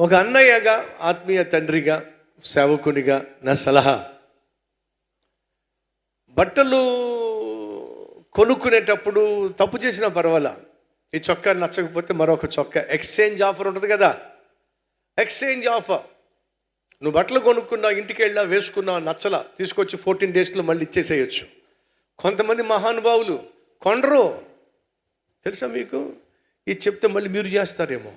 ఒక అన్నయ్యగా ఆత్మీయ తండ్రిగా సేవకునిగా నా సలహా. బట్టలు కొనుక్కునేటప్పుడు తప్పు చేసినా పర్వాలా? ఈ చొక్కా నచ్చకపోతే మరొక చొక్కా. ఎక్స్చేంజ్ ఆఫర్ ఉంటుంది కదా? ఎక్స్చేంజ్ ఆఫర్ నువ్వు బట్టలు కొనుక్కున్నా ఇంటికి వెళ్ళా వేసుకున్నా నచ్చలా తీసుకొచ్చి ఫోర్టీన్ డేస్లో మళ్ళీ ఇచ్చేసేయచ్చు. కొంతమంది మహానుభావులు కొండరు తెలుసా మీకు? ఇది చెప్తే మళ్ళీ మీరు చేస్తారేమో.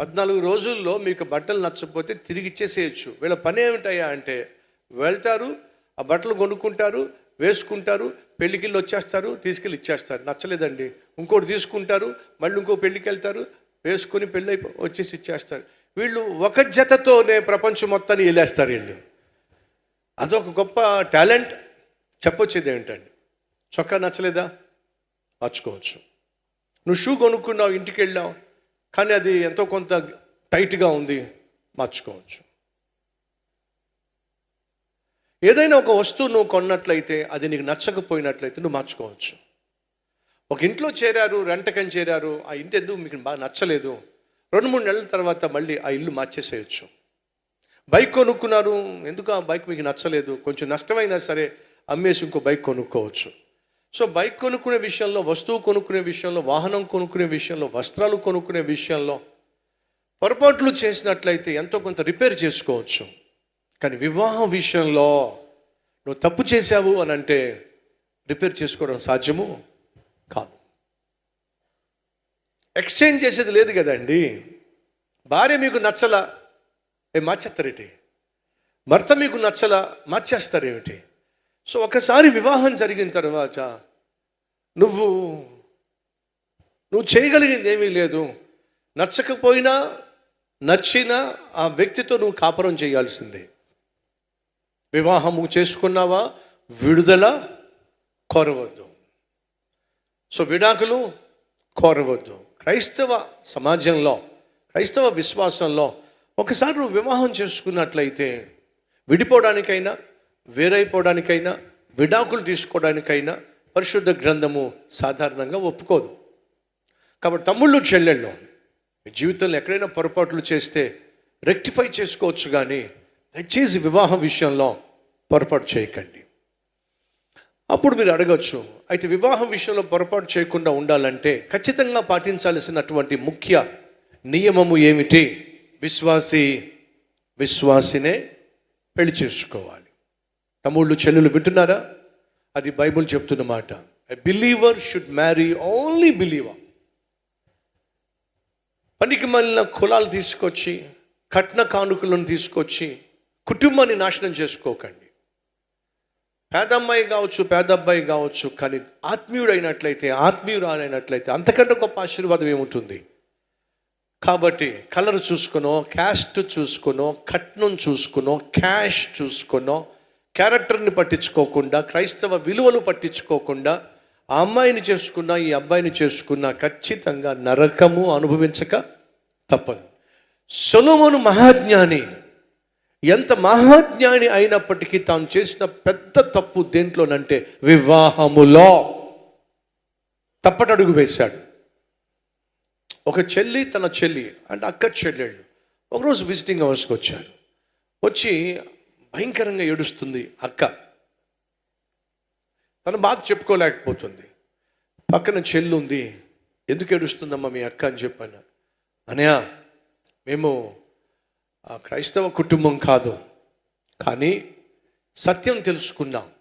పద్నాలుగు రోజుల్లో మీకు బట్టలు నచ్చకపోతే తిరిగి ఇచ్చేసేయచ్చు. వీళ్ళ పని ఏమిటయ్యా అంటే వెళ్తారు ఆ బట్టలు కొనుక్కుంటారు వేసుకుంటారు పెళ్ళికిళ్ళు వచ్చేస్తారు తీసుకెళ్ళి ఇచ్చేస్తారు. నచ్చలేదండి. ఇంకోటి తీసుకుంటారు మళ్ళీ ఇంకో పెళ్ళికి వెళ్తారు వేసుకొని పెళ్ళి వచ్చేసి ఇచ్చేస్తారు. వీళ్ళు ఒక జతతోనే ప్రపంచం మొత్తాన్ని వెళ్ళేస్తారు వీళ్ళు. అదొక గొప్ప టాలెంట్. చెప్పొచ్చేది ఏంటండి చొక్కా నచ్చలేదా? మార్చుకోవచ్చు నువ్వు షూ కొనుక్కున్నావు ఇంటికి వెళ్ళావు కానీ అది ఎంతో కొంత టైట్గా ఉంది. మార్చుకోవచ్చు. ఏదైనా ఒక వస్తువు నువ్వు కొన్నట్లయితే అది నీకు నచ్చకపోయినట్లయితే నువ్వు మార్చుకోవచ్చు. ఒక ఇంట్లో చేరారు రెంటకని చేరారు ఆ ఇంటి ఎందుకు మీకు బాగా నచ్చలేదు? రెండు మూడు నెలల తర్వాత మళ్ళీ ఆ ఇల్లు మార్చేసేయచ్చు. బైక్ కొనుక్కున్నారు ఎందుకు ఆ బైక్ మీకు నచ్చలేదు? కొంచెం నష్టమైనా సరే అమ్మేసి ఇంకో బైక్ కొనుక్కోవచ్చు. సో బైక్ కొనుక్కునే విషయంలో వస్తువు కొనుక్కునే విషయంలో వాహనం కొనుక్కునే విషయంలో వస్త్రాలు కొనుక్కునే విషయంలో పొరపాట్లు చేసినట్లయితే ఎంతో కొంత రిపేర్ చేసుకోవచ్చు. కానీ వివాహం విషయంలో నువ్వు తప్పు చేశావు అని అంటే రిపేర్ చేసుకోవడం సాధ్యము? కాదు. ఎక్స్చేంజ్ చేసేది లేదు కదండి. భార్య మీకు నచ్చల? ఏ మార్చేస్తారేటి? భర్త మీకు నచ్చల? మార్చేస్తారేమిటి? సో ఒకసారి వివాహం జరిగిన తర్వాత నువ్వు నువ్వు చేయగలిగింది ఏమీ లేదు. నచ్చకపోయినా నచ్చినా ఆ వ్యక్తితో నువ్వు కాపురం చేయాల్సిందే. వివాహము చేసుకున్నావా? విడుదల కోరవద్దు. సో విడాకులు కోరవద్దు. క్రైస్తవ సమాజంలో క్రైస్తవ విశ్వాసంలో ఒకసారి నువ్వు వివాహం చేసుకున్నట్లయితే విడిపోవడానికైనా వేరైపోవడానికైనా విడాకులు తీసుకోవడానికైనా పరిశుద్ధ గ్రంథము సాధారణంగా ఒప్పుకోదు. కాబట్టి తమ్ముళ్ళు చెల్లెళ్ళు మీ జీవితంలో ఎక్కడైనా పొరపాట్లు చేస్తే రెక్టిఫై చేసుకోవచ్చు కానీ దయచేసి వివాహం విషయంలో పొరపాటు చేయకండి. అప్పుడు మీరు అడగచ్చు అయితే వివాహం విషయంలో పొరపాటు చేయకుండా ఉండాలంటే ఖచ్చితంగా పాటించాల్సినటువంటి ముఖ్య నియమము ఏమిటి? విశ్వాసి విశ్వాసినే పెళ్ళి చేసుకోవాలి. తమ్ముళ్ళు చెల్లెలు వింటున్నారా? అది బైబుల్ చెప్తున్న మాట. A believer should marry only believer పనికి మళ్ళిన కులాలు తీసుకొచ్చి కట్న కానుకలను తీసుకొచ్చి కుటుంబాన్ని నాశనం చేసుకోకండి. పేదమ్మాయి కావచ్చు పేదబ్బాయి కావచ్చు కానీ ఆత్మీయుడైనట్లయితే ఆత్మీయురాలైనట్లయితే అంతకంటే గొప్ప ఆశీర్వాదం ఏముంటుంది? కాబట్టి కలర్ చూసుకునో క్యాస్ట్ చూసుకునో కట్నం చూసుకునో క్యాష్ చూసుకునో క్యారెక్టర్ని పట్టించుకోకుండా క్రైస్తవ విలువలు పట్టించుకోకుండా ఆ అమ్మాయిని చేసుకున్నా ఈ అబ్బాయిని చేసుకున్నా ఖచ్చితంగా నరకము అనుభవించక తప్పదు. సొలోమోను మహాజ్ఞాని ఎంత మహాజ్ఞాని అయినప్పటికీ తాను చేసిన పెద్ద తప్పు దేంట్లోనంటే వివాహములో తప్పటడుగు వేశాడు. ఒక చెల్లి తన చెల్లి అంటే అక్క చెల్లెళ్ళు ఒకరోజు విజిటింగ్ అవర్స్కి వచ్చారు. వచ్చి భయంకరంగా ఏడుస్తుంది అక్క. తన బాధ చెప్పుకోలేకపోతుంది. పక్కన చెల్లు ఉంది ఎందుకు ఏడుస్తుందమ్మా మీ అక్క? అని చెప్పాను. అనయా మేము ఆ క్రైస్తవ కుటుంబం కాదు కానీ సత్యం తెలుసుకున్నాం.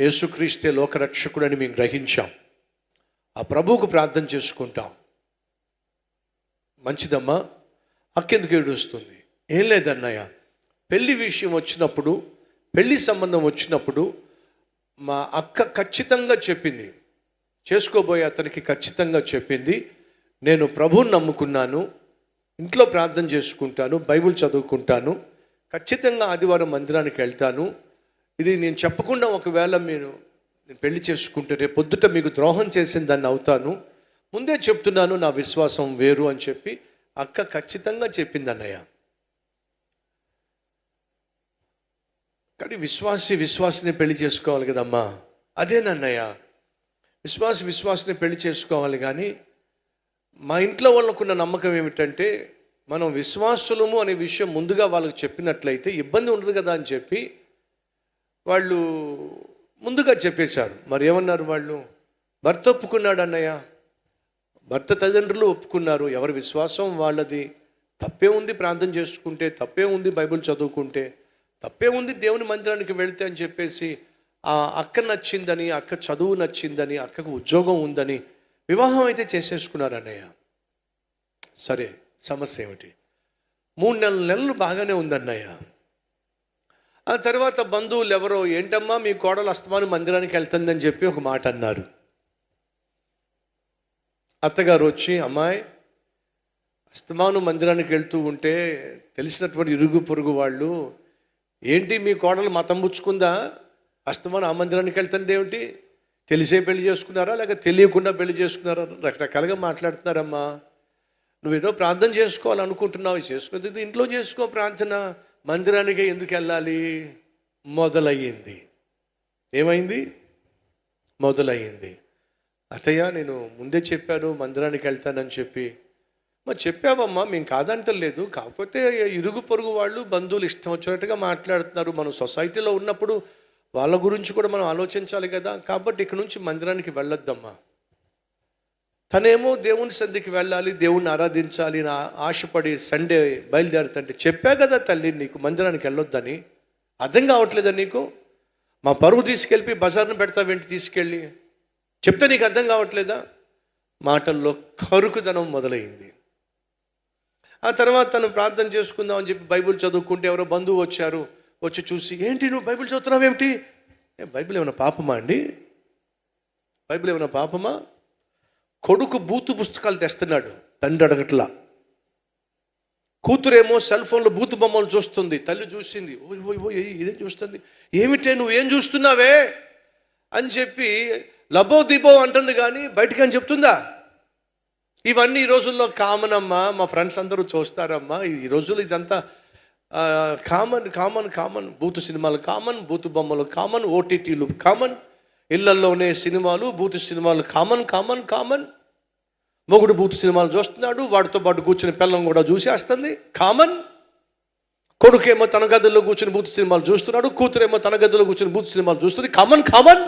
యేసుక్రీస్తే లోకరక్షకుడని మేము గ్రహించాం. ఆ ప్రభువుకు ప్రార్థన చేసుకుంటాం. మంచిదమ్మా అక్కెందుకు ఏడుస్తుంది? ఏం లేదన్నయ్య పెళ్ళి విషయం వచ్చినప్పుడు పెళ్ళి సంబంధం వచ్చినప్పుడు మా అక్క ఖచ్చితంగా చెప్పింది. చేసుకోబోయే అతనికి ఖచ్చితంగా చెప్పింది. నేను ప్రభువుని నమ్ముకున్నాను. ఇంట్లో ప్రార్థన చేసుకుంటాను బైబిల్ చదువుకుంటాను. ఖచ్చితంగా ఆదివారం మందిరానికి వెళ్తాను. ఇది నేను చెప్పకుండా ఒకవేళ మీరు నేను పెళ్ళి చేసుకుంటే రేపు పొద్దుట మీకు ద్రోహం చేసిన దాన్ని అవుతాను. ముందే చెప్తున్నాను నా విశ్వాసం వేరు అని చెప్పి అక్క ఖచ్చితంగా చెప్పింది కానీ విశ్వాసి విశ్వాసిని పెళ్ళి చేసుకోవాలి కదమ్మా? అదేనన్నయ్య విశ్వాసి విశ్వాసిని పెళ్ళి చేసుకోవాలి కానీ మా ఇంట్లో వాళ్ళకున్న నమ్మకం ఏమిటంటే మనం విశ్వాసులము అనే విషయం ముందుగా వాళ్ళకి చెప్పినట్లయితే ఇబ్బంది ఉండదు కదా అని చెప్పి వాళ్ళు ముందుగా చెప్పేశారు. మరి ఏమన్నారు వాళ్ళు? భర్త ఒప్పుకున్నాడు అన్నయ్య. భర్త తల్లిదండ్రులు ఒప్పుకున్నారు. ఎవరి విశ్వాసం వాళ్ళది? తప్పే ఉంది ప్రార్థన చేసుకుంటే తప్పే ఉంది బైబిల్ చదువుకుంటే. తప్పే ఉంది దేవుని మందిరానికి వెళ్తే అని చెప్పేసి ఆ అక్క నచ్చిందని అక్క చదువు నచ్చిందని అక్కకు ఉద్యోగం ఉందని వివాహం అయితే చేసేసుకున్నారు అన్నయ్య. సరే సమస్య ఏమిటి? మూడు నెలల నెలలు బాగానే ఉందన్నయ్య ఆ తర్వాత బంధువులు ఎవరో ఏంటమ్మా మీ కోడలు అస్తమానం మందిరానికి వెళ్తుందని చెప్పి ఒక మాట అన్నారు. అత్తగారు వచ్చి అమ్మాయి అస్తమాను మందిరానికి వెళ్తూ ఉంటే తెలిసినటువంటి ఇరుగు పొరుగు వాళ్ళు ఏంటి మీ కోడలు మతం పుచ్చుకుందా? అస్తమానం ఆ మందిరానికి వెళ్తుంది ఏమిటి? తెలిసే పెళ్ళి చేసుకున్నారా? లేక తెలియకుండా పెళ్ళి చేసుకున్నారా? రకరకాలుగా మాట్లాడుతున్నారమ్మా. నువ్వేదో ప్రార్థన చేసుకోవాలనుకుంటున్నావు. చేసుకునేది ఇంట్లో చేసుకో ప్రార్థన. మందిరానికి ఎందుకు వెళ్ళాలి? మొదలయ్యింది. ఏమైంది? మొదలయ్యింది. అతయ్య నేను ముందే చెప్పాను మందిరానికి వెళ్తానని చెప్పి. మరి చెప్పావమ్మా మేము కాదంటలేదు కాకపోతే ఇరుగు పొరుగు వాళ్ళు బంధువులు ఇష్టం వచ్చినట్టుగా మాట్లాడుతున్నారు. మనం సొసైటీలో ఉన్నప్పుడు వాళ్ళ గురించి కూడా మనం ఆలోచించాలి కదా. కాబట్టి ఇక్కడ నుంచి మందిరానికి వెళ్ళొద్దమ్మా. తనేమో దేవుని సన్నిధికి వెళ్ళాలి దేవుణ్ణి ఆరాధించాలి నా ఆశపడి సండే బయలుదేరుతంటే చెప్పా కదా తల్లి నీకు మందిరానికి వెళ్ళొద్దని. అర్థం కావట్లేదా నీకు? మా పరువు తీసుకెళ్ళి బజార్ను పెడతావేంటి తీసుకెళ్ళి? చెప్తే నీకు అర్థం కావట్లేదా? మాటల్లో కరుకుదనం మొదలైంది. ఆ తర్వాత తను ప్రార్థన చేసుకుందాం అని చెప్పి బైబిల్ చదువుకుంటే ఎవరో బంధువు వచ్చారు వచ్చి చూసి ఏంటి నువ్వు బైబిల్ చదువుతున్నావు ఏమిటి? బైబిల్ ఏమైనా పాపమా అండి? బైబిల్ ఏమైనా పాపమా? కొడుకు బూతు పుస్తకాలు తెస్తున్నాడు తండ్రి అడగట్లా. కూతురేమో సెల్ ఫోన్లో బూతు బొమ్మలు చూస్తుంది తల్లి చూసింది ఓయ్ ఓయ్ ఓయ్ ఇదేం చూస్తుంది? ఏమిటే నువ్వు ఏం చూస్తున్నావే? అని చెప్పి లబో దిబో అంటుంది కానీ బయటికి అని చెప్తుందా? ఇవన్నీ ఈ రోజుల్లో కామన్ అమ్మా మా ఫ్రెండ్స్ అందరూ చూస్తారమ్మా. ఈ రోజుల్లో ఇదంతా కామన్ కామన్ కామన్ బూతు సినిమాలు కామన్ బూతు బొమ్మలు కామన్ ఓటీటీలు కామన్ ఇళ్ళల్లోనే సినిమాలు బూతు సినిమాలు కామన్ కామన్ కామన్. మొగుడు బూతు సినిమాలు చూస్తున్నాడు వాడితో పాటు కూర్చుని పిల్లం కూడా చూసేస్తుంది కామన్. కొడుకేమో తన గదిలో కూర్చుని బూతు సినిమాలు చూస్తున్నాడు కూతురేమో తన గదిలో కూర్చుని బూతు సినిమాలు చూస్తుంది కామన్ కామన్.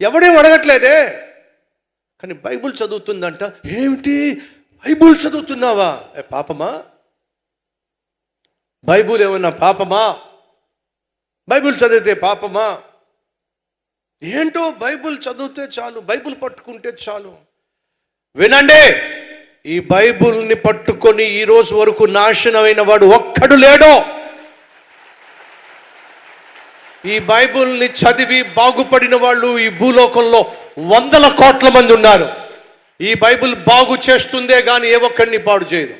ఎవడేం అడగట్లేదే? కానీ బైబుల్ చదువుతుందంట ఏమిటి? బైబుల్ చదువుతున్నావా? పాపమా? బైబుల్ ఏమన్నా పాపమా? బైబుల్ చదివితే పాపమా? ఏంటో బైబుల్ చదివితే చాలు బైబుల్ పట్టుకుంటే చాలు. వినండి ఈ బైబుల్ని పట్టుకొని ఈరోజు వరకు నాశనమైన వాడు ఒక్కడు లేడో. ఈ బైబుల్ని చదివి బాగుపడిన వాళ్ళు ఈ భూలోకంలో వందల కోట్ల మంది ఉన్నారు. ఈ బైబుల్ బాగు చేస్తుందే కానీ ఏ ఒక్కడిని పాడు చేయదు.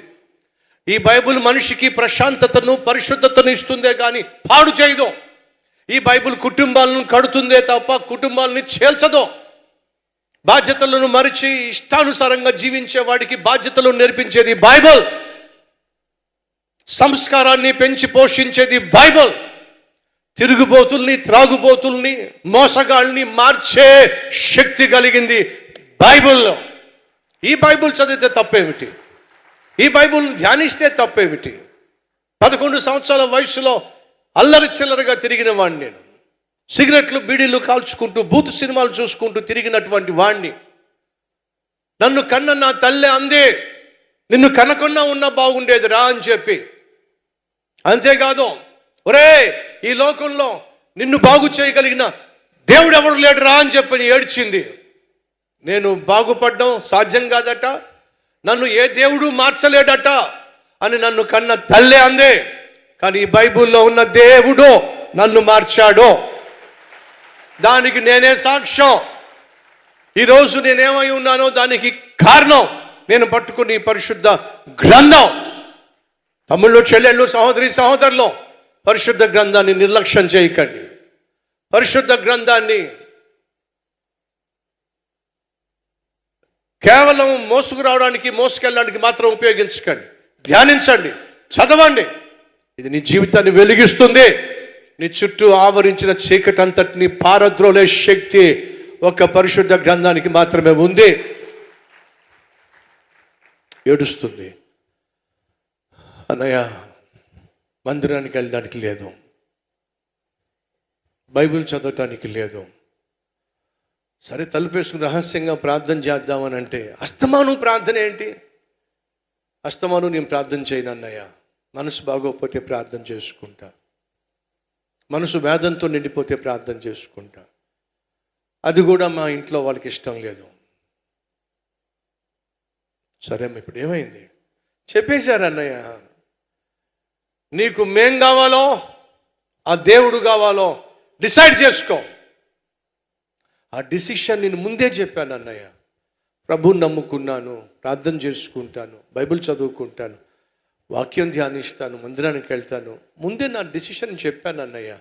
ఈ బైబుల్ మనిషికి ప్రశాంతతను పరిశుద్ధతను ఇస్తుందే కానీ పాడు చేయదు. ఈ బైబుల్ కుటుంబాలను కడుతుందే తప్ప కుటుంబాలని చేల్చదు. బాధ్యతలను మరిచి ఇష్టానుసారంగా జీవించే వాడికి బాధ్యతలు నేర్పించేది బైబుల్. సంస్కారాన్ని పెంచి పోషించేది బైబుల్. తిరుగుబోతుల్ని త్రాగుబోతుల్ని మోసగాళ్ళని మార్చే శక్తి కలిగింది బైబిల్లో. ఈ బైబిల్ చదివితే తప్పేమిటి? ఈ బైబిల్ని ధ్యానిస్తే తప్పేమిటి? పదకొండు సంవత్సరాల వయసులో అల్లరి చిల్లరగా తిరిగిన వాడిని నేను. సిగరెట్లు బీడీలు కాల్చుకుంటూ బూత్ సినిమాలు చూసుకుంటూ తిరిగినటువంటి వాణ్ణి. నన్ను కన్న నా తల్లి అందే. నిన్ను కనకుండా ఉన్నా బాగుండేదిరా అని చెప్పి. అంతేకాదు ఒరే ఈ లోకంలో నిన్ను బాగు చేయగలిగిన దేవుడు ఎవడు లేడురా అని చెప్పి ఏడ్చింది. నేను బాగుపడడం సాధ్యం కాదట నన్ను ఏ దేవుడు మార్చలేడట అని నన్ను కన్న తల్లే అందే. కానీ ఈ బైబిల్లో ఉన్న దేవుడు నన్ను మార్చాడు. దానికి నేనే సాక్ష్యం. ఈరోజు నేనేమై ఉన్నానో దానికి కారణం నేను పట్టుకుని ఈ పరిశుద్ధ గ్రంథం. తమ్ముళ్ళు చెల్లెళ్ళు సహోదరి సహోదరులు పరిశుద్ధ గ్రంథాన్ని నిర్లక్ష్యం చేయకండి. పరిశుద్ధ గ్రంథాన్ని కేవలం మోసుకురావడానికి మోసుకెళ్ళడానికి మాత్రం ఉపయోగించకండి. ధ్యానించండి. చదవండి. ఇది నీ జీవితాన్ని వెలిగిస్తుంది. నీ చుట్టూ ఆవరించిన చీకటి అంతటిని పారద్రోలే శక్తి ఒక పరిశుద్ధ గ్రంథానికి మాత్రమే ఉంది. ఏడుస్తుంది. అన్నయ్య మందిరానికి వెళ్ళడానికి లేదు. బైబిల్ చదవటానికి లేదు. సరే తలుపేసుకుని రహస్యంగా ప్రార్థన చేద్దామని అంటే అస్తమాను ప్రార్థన ఏంటి? అస్తమాను నేను ప్రార్థన చేయను అన్నయ్య. మనసు బాగోకపోతే ప్రార్థన చేసుకుంటా. మనసు వేదంతో నిండిపోతే ప్రార్థన చేసుకుంటా. అది కూడా మా ఇంట్లో వాళ్ళకి ఇష్టం లేదు. సరే ఇప్పుడు ఏమైంది? చెప్పేశారు అన్నయ్య. నీకు మేం కావాలో ఆ దేవుడు కావాలో డిసైడ్ చేసుకో. ఆ డిసిషన్ నేను ముందే చెప్పాను అన్నయ్య. ప్రభు నమ్ముకున్నాను ప్రార్థన చేసుకుంటాను బైబిల్ చదువుకుంటాను వాక్యం ధ్యానిస్తాను మందిరానికి వెళ్తాను. ముందే నా డిసిషన్ చెప్పాను అన్నయ్య.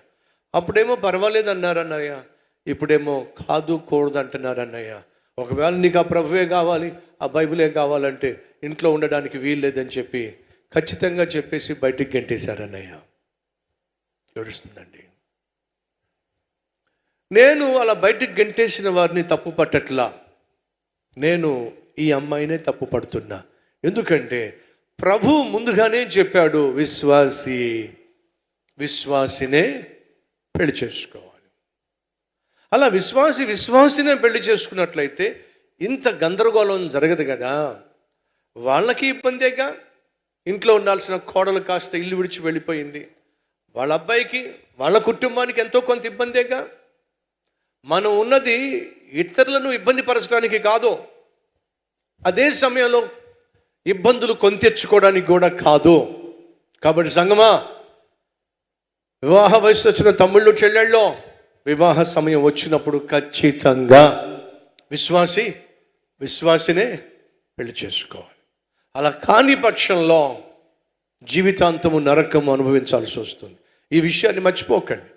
అప్పుడేమో పర్వాలేదు అన్నారు అన్నయ్య. ఇప్పుడేమో కాదు కూడదు అంటున్నారు అన్నయ్య. ఒకవేళ నీకు ఆ ప్రభువే కావాలి ఆ బైబిలే కావాలంటే ఇంట్లో ఉండడానికి వీల్లేదని చెప్పి ఖచ్చితంగా చెప్పేసి బయటికి గెంటేశారన్నయ్య. ఏడుస్తుందండి. నేను అలా బయటికి గెంటేసిన వారిని తప్పు పట్టట్లా. నేను ఈ అమ్మాయినే తప్పు పడుతున్నా. ఎందుకంటే ప్రభు ముందుగానే చెప్పాడు విశ్వాసి విశ్వాసినే పెళ్ళి చేసుకోవాలి. అలా విశ్వాసి విశ్వాసినే పెళ్ళి చేసుకున్నట్లయితే ఇంత గందరగోళం జరగదు కదా. వాళ్ళకి ఇబ్బందేగా? ఇంట్లో ఉండాల్సిన కోడలు కాస్త ఇల్లు విడిచి వెళ్ళిపోయింది. వాళ్ళ అబ్బాయికి వాళ్ళ కుటుంబానికి ఎంతో కొంత ఇబ్బందేగా? మనం ఉన్నది ఇతరులను ఇబ్బంది పరచడానికి కాదు. అదే సమయంలో ఇబ్బందులు కొని తెచ్చుకోవడానికి కూడా కాదు. కాబట్టి సంగమా వివాహ వయసు వచ్చిన తమ్ముళ్ళు చెల్లెళ్ళు వివాహ సమయం వచ్చినప్పుడు ఖచ్చితంగా విశ్వాసి విశ్వాసినే పెళ్ళి చేసుకోవాలి. అలా కాని పక్షంలో జీవితాంతము నరకం అనుభవించాల్సి వస్తుంది. ఈ విషయాన్ని మర్చిపోకండి.